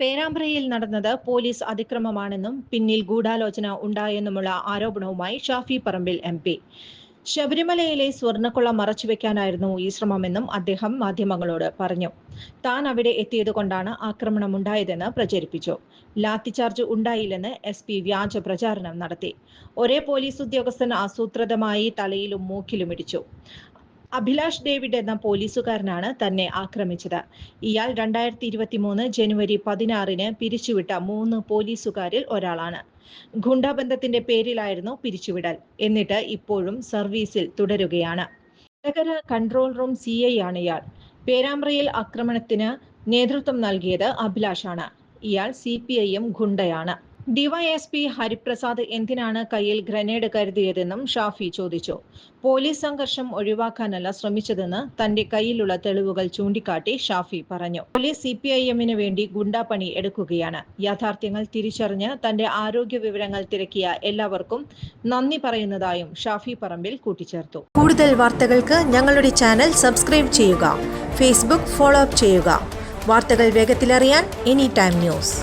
പേരാമ്പ്രയിൽ നടന്നത് പോലീസ് അതിക്രമമാണെന്നും പിന്നിൽ ഗൂഢാലോചന ഉണ്ടായെന്നുമുള്ള ആരോപണവുമായി ഷാഫി പറമ്പിൽ എം പി. ശബരിമലയിലെ സ്വർണക്കൊള്ള മറച്ചുവെക്കാനായിരുന്നു ഈ ശ്രമമെന്നും അദ്ദേഹം മാധ്യമങ്ങളോട് പറഞ്ഞു. താൻ അവിടെ എത്തിയതുകൊണ്ടാണ് ആക്രമണമുണ്ടായതെന്ന് പ്രചരിപ്പിച്ചു. ലാത്തിചാർജ് ഉണ്ടായില്ലെന്ന് എസ് പി വ്യാജ പ്രചാരണം നടത്തി. ഒരേ പോലീസ് ഉദ്യോഗസ്ഥൻ ആസൂത്രിതമായി തലയിലും മൂക്കിലും ഇടിച്ചു. അഭിലാഷ് ഡേവിഡ് എന്ന പോലീസുകാരനാണ് തന്നെ ആക്രമിച്ചത്. ഇയാൾ രണ്ടായിരത്തി ഇരുപത്തി മൂന്ന് ജനുവരി പതിനാറിന് പിരിച്ചുവിട്ട മൂന്ന് പോലീസുകാരിൽ ഒരാളാണ്. ഗുണ്ടാബന്ധത്തിന്റെ പേരിലായിരുന്നു പിരിച്ചുവിടൽ. എന്നിട്ട് ഇപ്പോഴും സർവീസിൽ തുടരുകയാണ്. Vadakara control room C I ആണ് ഇയാൾ. പേരാമ്പ്രയിൽ ആക്രമണത്തിന് നേതൃത്വം നൽകിയത് അഭിലാഷാണ്. ഇയാൾ സി പി ഐ എം ഗുണ്ടയാണ്. ഡിവൈഎസ്പി ഹരിപ്രസാദ് എന്തിനാണ് കയ്യിൽ ഗ്രനേഡ് കരുതിയതെന്നും ഷാഫി ചോദിച്ചു. പോലീസ് സംഘർഷം ഒഴിവാക്കാനല്ല ശ്രമിച്ചതെന്ന് തന്റെ കയ്യിലുള്ള തെളിവുകൾ ചൂണ്ടിക്കാട്ടി ഷാഫി പറഞ്ഞു. പോലീസ് സി പി ഐ എമ്മിന് വേണ്ടി ഗുണ്ടാപ്പണി എടുക്കുകയാണ്. യാഥാർത്ഥ്യങ്ങൾ തിരിച്ചറിഞ്ഞ് തന്റെ ആരോഗ്യ വിവരങ്ങൾ തിരക്കിയ എല്ലാവർക്കും നന്ദി പറയുന്നതായും ഷാഫി പറമ്പിൽ കൂട്ടിച്ചേർത്തു. കൂടുതൽ വാർത്തകൾക്ക് ഞങ്ങളുടെ ചാനൽ സബ്സ്ക്രൈബ് ചെയ്യുക ഫേസ്ബുക്ക് ഫോളോ അപ്പ് ചെയ്യുക. വാർത്തകൾ വേഗത്തിലറിയാൻ എനി ടൈം ന്യൂസ്.